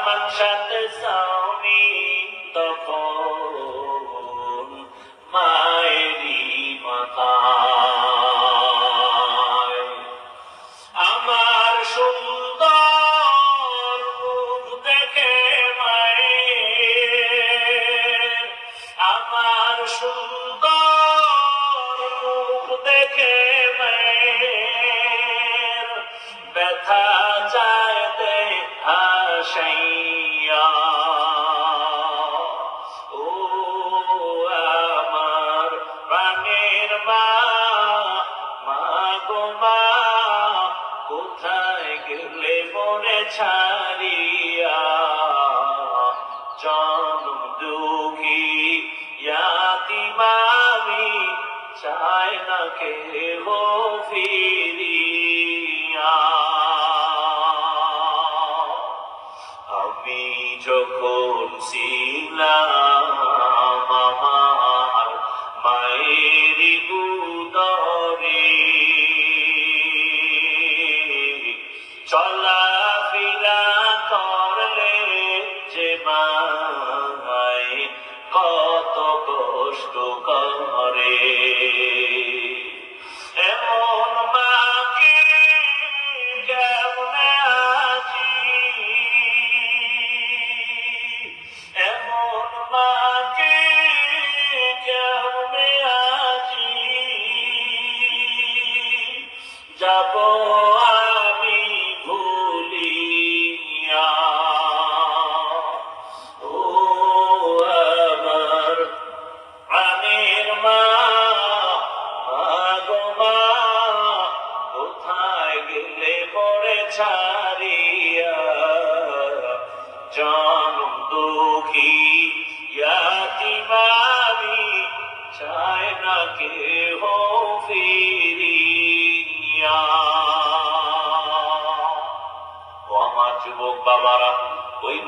আসমান সাথে সাউনি তখন মায়েরই মাথায়। আমার দেখে মায়ের। আমার দেখে হাসাইয়া ও আমার প্রাণের মা মা কোথায় গেলে মনে ছাড়িয়া জনম দুঃখী ইয়াতিমামি চায় না কে হো ফিরিয়া যখন ছিলাম আমার মায়ের চলা ফিরা করলে যে মায় কত কষ্ট করে। এমন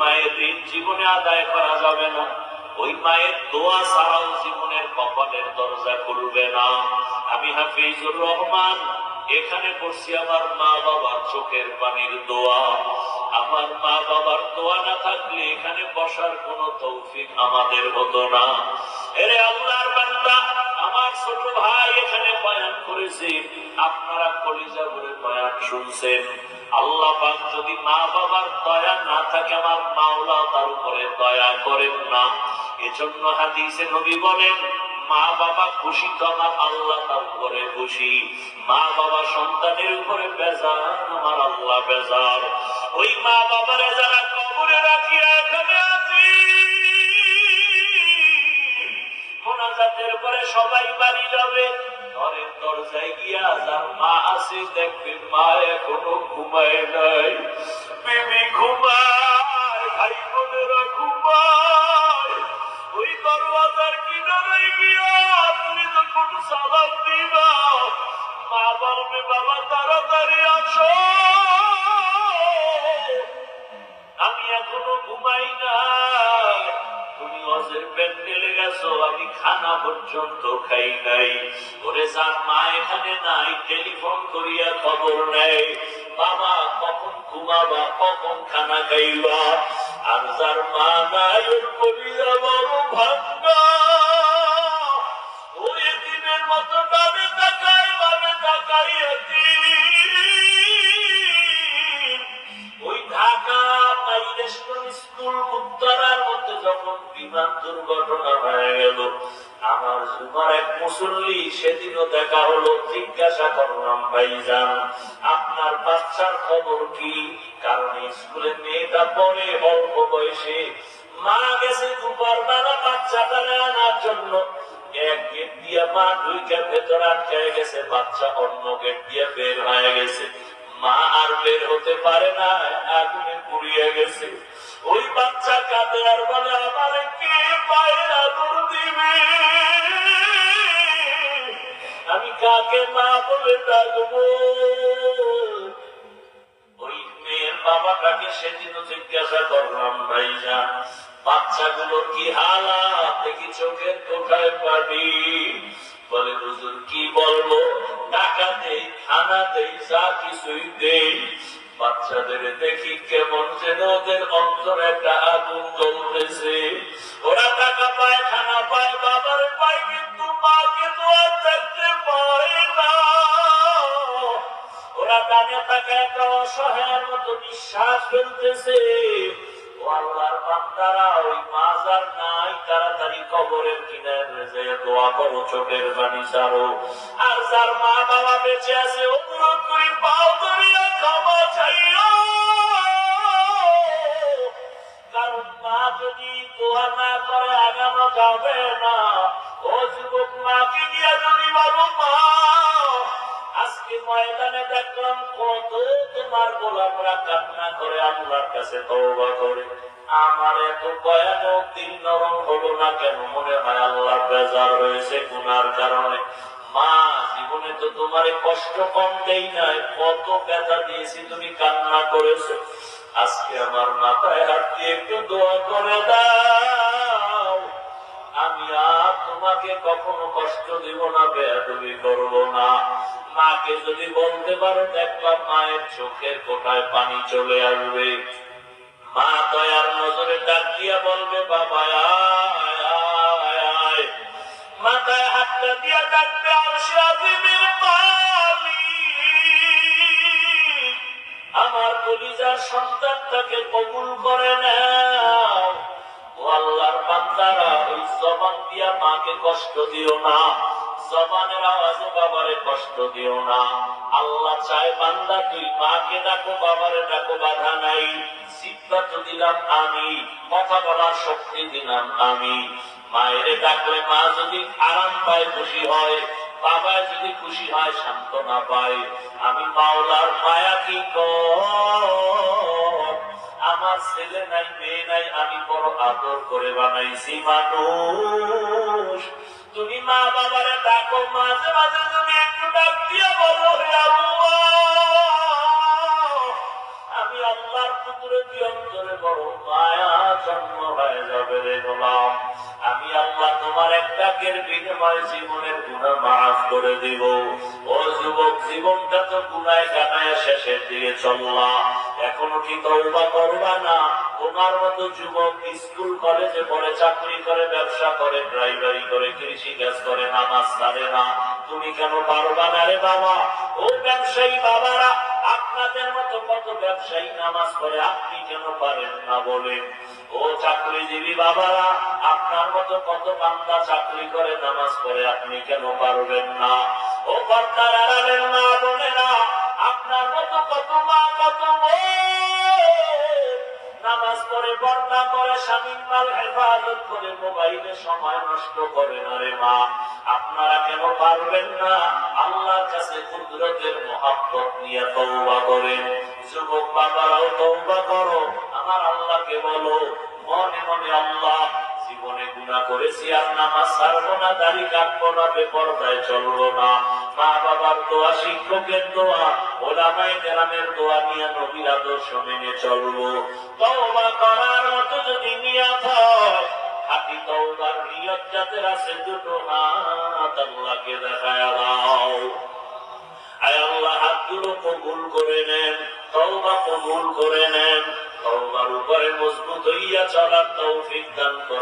মায়ের জীবনে আদায় করা যাবে না। ওই মায়ের দোয়া ছাড়াও জীবনের কপালের দরজা খুলবে না। আমি হাফিজুর রহমান, এখানে আমার মা বাবার চোখের পানির দোয়া। আমার মা বাবার দোয়া না থাকলে এখানে বসার কোন তৌফিক আমাদের হতো না। এরে আল্লাহর বান্দা, আমার ছোট ভাই এখানে বয়ান করেছে, আপনারা কলিজা ভরে বয়ান শুনছেন। আল্লাহ পাক যদি মা বাবার দয়া না থাকে, আমার মাওলা তার উপরে দয়া করেন না। এজন্য হাদিসে নবী বলেন, মা বাবা খুশি তো আমার আল্লাহ তার উপরে খুশি। মা বাবা সন্তানের উপরে বেজার, আমার আল্লাহ বেজার। ওই মা বাবারে যারা কবরে রাখিয়া এখানে আছি। মোনাজাতের পরে সবাই বাড়ি যাবে। ঘরের দরজায় গিয়া যার মা আছে দেখবে মা এখনও ঘুমায় নাই। বেবি ঘুমায়, ভাই বোনেরা ঘুমায়। ওই দরওয়াজার কিনারে গিয়া তুমি যখন সালাম দিবা, মা বলবে, বাবা, তাড়াতাড়ি আসো। আমি এখনও ঘুমাই নাই। তুমি অজের প্যান্ডেলে গেছো, আমি খানা পর্যন্ত খাই নাই। ওরে যার মা এখানে নাই, টেলিফোন করিয়া খবর নেয় বাবা, কখন ঘুমাবা, কখন খানা খাইবা? আর যার মা নাই ওর করিয়া বড় ভাঙ্গা। ওই দিনের মতো ডাবে তাকাই বাবে তাকাই ওই ঢাকা মাইলেশন স্কুল, উত্তরার যখন বিমান দুর্ঘটনা হয়ে গেল, আমার সুপার এক মুসল্লি সেদিনও দেখা হলো, জিজ্ঞাসা করলাম, ভাইজান, আপনার বাচ্চার খবর কি? কারণ স্কুলে মেয়েটা পড়ে অল্প বয়সে। মা গেছে দুপুর বেলা বাচ্চাটা আনার জন্য। এক গেট দিয়ে মা দুইটা ভেতর আটকে গেছে, বাচ্চা অন্য গেট দিয়ে বের হয়ে গেছে। মা আর বের হতে পারে না, আগুনে পুড়িয়ে গেছে। ওই বাচ্চা কাঁদে আর বলে, আমার কে পায়ে আদর দিবে? আমি কাকে মা বলে ডাকবো? ওই মেয়ের বাবাটাকে সেদিনও জিজ্ঞাসা করলাম কি হালাত? দেখি চোখের কোঠায় বলে, হুজুর, কি বলব? টাকা দেই, খানা দেই, যা কিছুই দেই। বাচ্চাদের দেখি কেমন যেন ওদের অন্তরে একটা আগুন জ্বলতেছে। ওরা টাকা পায়, খানা পায়, বাবার পায়, কিন্তু মাকে তো আর দেখতে পায় না। ওরা ডানে টাকা একটা অসহায়ের মতো নিঃশ্বাস ফেলতেছে। আল্লাহর বান্দারা, ওই মাজার নাই, তাড়াতাড়ি কবরের কিনারে যে দোয়া করো, চোখের বাণী ছাড়ো। আর যার মা বাবা বেঁচে আছে অনুরোধ করি পাও মা যদি দোয়া না করে আগানো যাবে না ও যুবক মাকে গিয়া যদি বলো, মা, আজকে ময়দানে দেখলাম কত তোমার গোলামরা কান্না করে, আল্লাহর কাছে তওবা করে। আমার এত ভয়ানক দিন নরম হলো না কেন? মনে হয় আল্লাহ বেজার রয়েছে গুনার কারণে। মা, জীবনে তো তোমার কষ্ট কম দেই নাই। কত ব্যথা দিয়েছি তুমি কান্না করেছ। আজকে আমার মাথায় হাত দিয়ে একটু দোয়া করে দাও আমি আর তোমাকে কখনো কষ্ট দিব না, বেয়াদবি করব না মাকে যদি বলতে পারো, দেখলাম মায়ের চোখের কোটায় পানি চলে আসবে মা দয়ার নজরে ডাক দিয়া বলবে, বাবা। মাথায় হাতটা দিয়া ডাকবে আরশে আজিমের মালিক। আমার কলিজার সন্তানটাকে কবুল করে নাও। আল্লাহর বান্দারা, ওই জবান দিয়া মাকে কষ্ট দিও না। জবানের আওয়াজে বাবারে কষ্ট দিও না। আল্লাহ চায় বান্দা, তুই মাকে ডাকো, বাবারে ডাকো, বাধা নাই। সিদ্ধান্ত দিলাম আমি, কথা বলার শক্তি দিলাম আমি। মায়ের ডাকলে মা যদি আরাম পায়, খুশি হয়। বাবা যদি খুশি হয়, সান্ত্বনা পায়। আমি মাওলার মায়া কি আমার ছেলে নাই, মেয়ে নাই, আমি বড় আদর করে বানাইছি মানুষ। তুমি মা বাবারে ডাকো, মাঝে মাঝে তুমি একটু ডাক দিয়ে বলো আমি আল্লাহর কুদরতি অন্তরে বড় মায়া জন্ম হয়ে যাবে রে গোলাম। আমি আল্লাহ তোমার একটা কের বিনিময়ে জীবনের গুণা মাফ করে দিব। ও যুবক, জীবনটা তো গুনায় কাটায় শেষের দিকে চললা। এখনও কি তওবা করবা না? তোমার মতো যুবক স্কুল, কলেজে পড়ে চাকরি করে, ব্যবসা করে, ড্রাইভারি করে কৃষি কাজ করে, নামাজ সারে না। তুমি কেন পারবা না রে বাবা? ও ব্যবসায়ী বাবারা, আপনাদের মতো কত ব্যবসায়ী নামাজ পড়ে আপনি কেন পারেন না বলেন? ও চাকরিজীবী বাবারা, আপনার মতো কত বান্দা চাকরি করে নামাজ পড়ে আপনি কেন পারবেন না? ও পর্দার আড়ালের মা বোনেরা, আপনার মতো কত মা, কত বোন নামাজ পড়ে বর্ণা করে স্বামীর মাল হেফাজত করে মোবাইলে সময় নষ্ট করে না রে মা। আপনারা কেন পারবেন না? আল্লাহর কাছে কুদরতের মহাব্বত নিয়ে তৌবা করেন। যুবক বাবারাও তৌবা করো। আমার আল্লাহকে বলো, মনে মনে আল্লাহ গুণা করেছি, আর নামাজ ছাড়বো না, দাড়ি কাটবো না বেপরদায় চলবো না। মা বাবার দোয়া, শিক্ষকের দোয়া ওলামাই গ্রামের দোয়া নিয়ে নবীর আদর্শ মেনে চলবো। তওবা করার মতো যদি নিয়ত হাতগুলো কবুল করে নেন, তওবা উপরে মজবুত হইয়া চলার তৌফিক দান করেন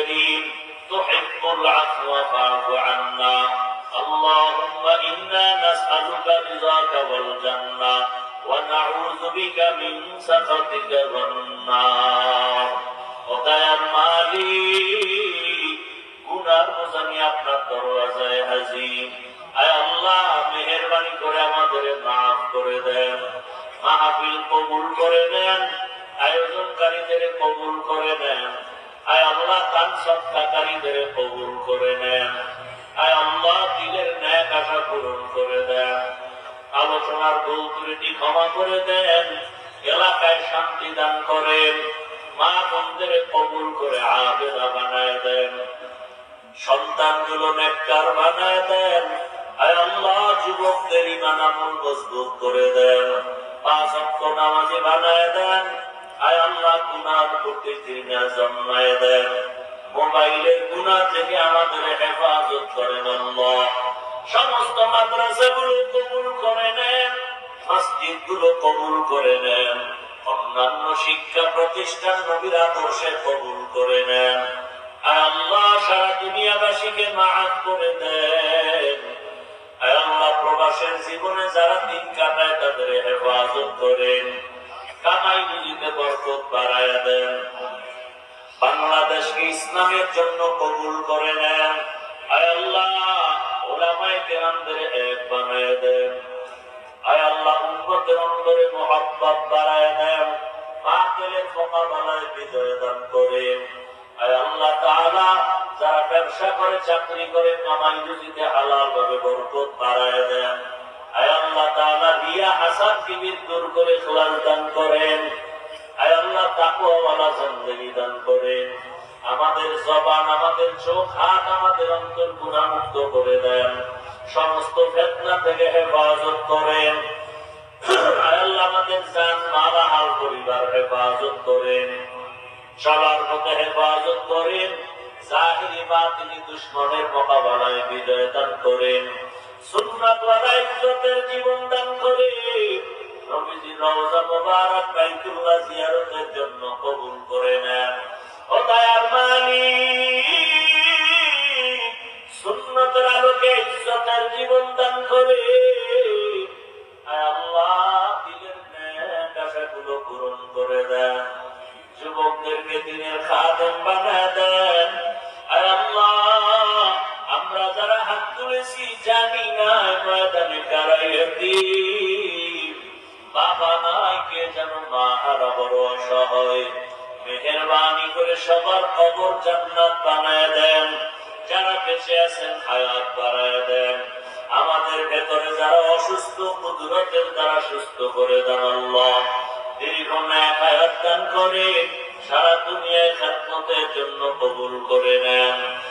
كريم تحب العفو فاعف عنا اللهم إنا نسألك رضاك والجنة ونعوذ بك من سخطك والنار وقيا মালিক গুনার বোঝানি আপনার দরওয়াজায় হাজির আয় আল্লাহ মেহেরবানি করে আমাদের মাফ করে দেন মাহফিল কবুল করে নেন আয়োজনকারীদের কবুল করে নেন আয় আল্লাহ তান সত্তাকারীদের কবুল করে নেন। আয় আল্লাহ দিলের ন্যায় আশা পূরণ করে দেন। আলোচনার ভুল ক্ষমা করে দেন, এলাকায় শান্তি দান করেন, মা বন্ধের কবুল করে আবেদা বানায় দেন। সন্তানগুলো নেককার বানায় দেন, আয় আল্লাহ যুবকদের ইমান আমল মজবুত করে দেন। পাঁচ অক্ষ নামাজি বানায় দেন আয় আল্লাহ গুনার প্রতি ঘৃণা জন্মায় দেন মোবাইলের গুণা থেকে আমাদের হেফাজত করেন আল্লাহ। সমস্ত মাদ্রাসাগুলো কবুল করে নেন মসজিদগুলো কবুল করে নেন, অন্যান্য শিক্ষা প্রতিষ্ঠান নবীর আদর্শে কবুল করে নেন। আল্লাহ, সারা দুনিয়াবাসীকে মাফ করে দেন। আল্লাহ, প্রবাসের জীবনে যারা দিন কাটায় তাদের হেফাজত করেন। কামাই রুজিতে বরকত বাড়ায় দেন। বাংলাদেশকে ইসলামের জন্য কবুল করে নেন। আয় আল্লাহ, ওলামায় কেরামদের এক দেন। আয় আল্লাহ অন্তরে দেন। বিজয় দান আয় আল্লাহ যারা ব্যবসা করে, চাকরি করে কামাই রুজিতে হালাল ভাবে বরকত বাড়ায় দেন। আয় আমাদের সবার মধ্যে হেফাজত করেন। জাহিরি বাতিনি দুশ্মনের মোকাবেলায় বিজয় দান করেন। সুন্নাত ওয়ালা ইজ্জতের জীবন দান করেন নবীজি রওজা মোবারক বাইতুল্লাহ জিয়ারতের জন্য কবুল করে নেন। ও দয়ার মালিক, সুন্নতের আলোকে ইজ্জতের জীবন দান করে। আল্লাহ, দিলের ন্যাক আশাগুলো পূরণ করে দেন। যুবকদেরকে দিনের খাদেম বানায় দেন। আল্লাহ হাত জানি না ময়দানে কারাইয়াতি। বাবা নাই কে যেন মা হারা বড় অসহায়। মেহরবানি করে সবার কবর জান্নাত বানায় দেন। যারা বেঁচে আছেন হায়াত বাড়ায় দেন। আমাদের ভেতরে যারা অসুস্থ, কুদরতের দ্বারা সুস্থ করে দেন আল্লাহ। দীর্ঘ ন্যায় দান করে সারা দুনিয়ায় খেদমতের জন্য কবুল করে নেন।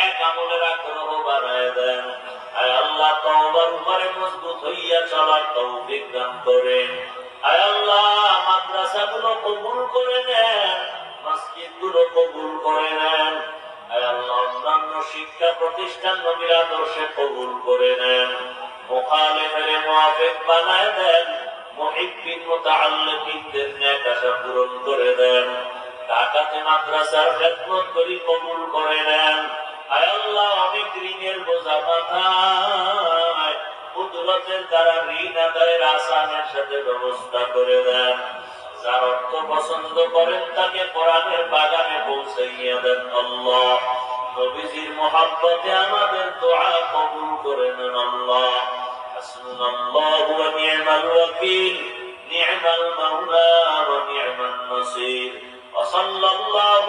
নেক আমলের আগ্রহ আল্লাহ, তওবার করে শিক্ষা প্রতিষ্ঠান নবীর আদর্শে কবুল করে নেন। মুখালেফের মুআফিক বানায় দেন, মুহিব্বিন মুতাআল্লিকিনদের নেক আশা পূরণ করে দেন। ঢাকাতে মাদ্রাসার খেদমত করি কবুল করে নেন। আল্লাহ অনেক ঋণের বোঝা মাথায় কুদরতের দ্বারা ঋণ আদায়ের আসানের সাথে ব্যবস্থা করে দেন যার অর্থ পছন্দ করেন তাকে কোরআনের বাগানে পৌঁছাইয়া দেন আল্লাহ নবীজির মোহাব্বতে আমাদের দোয়া কবুল করে নেন আল্লাহ حسبنا الله ونعم الوكيل نعم المولى ونعم النصير وصلى الله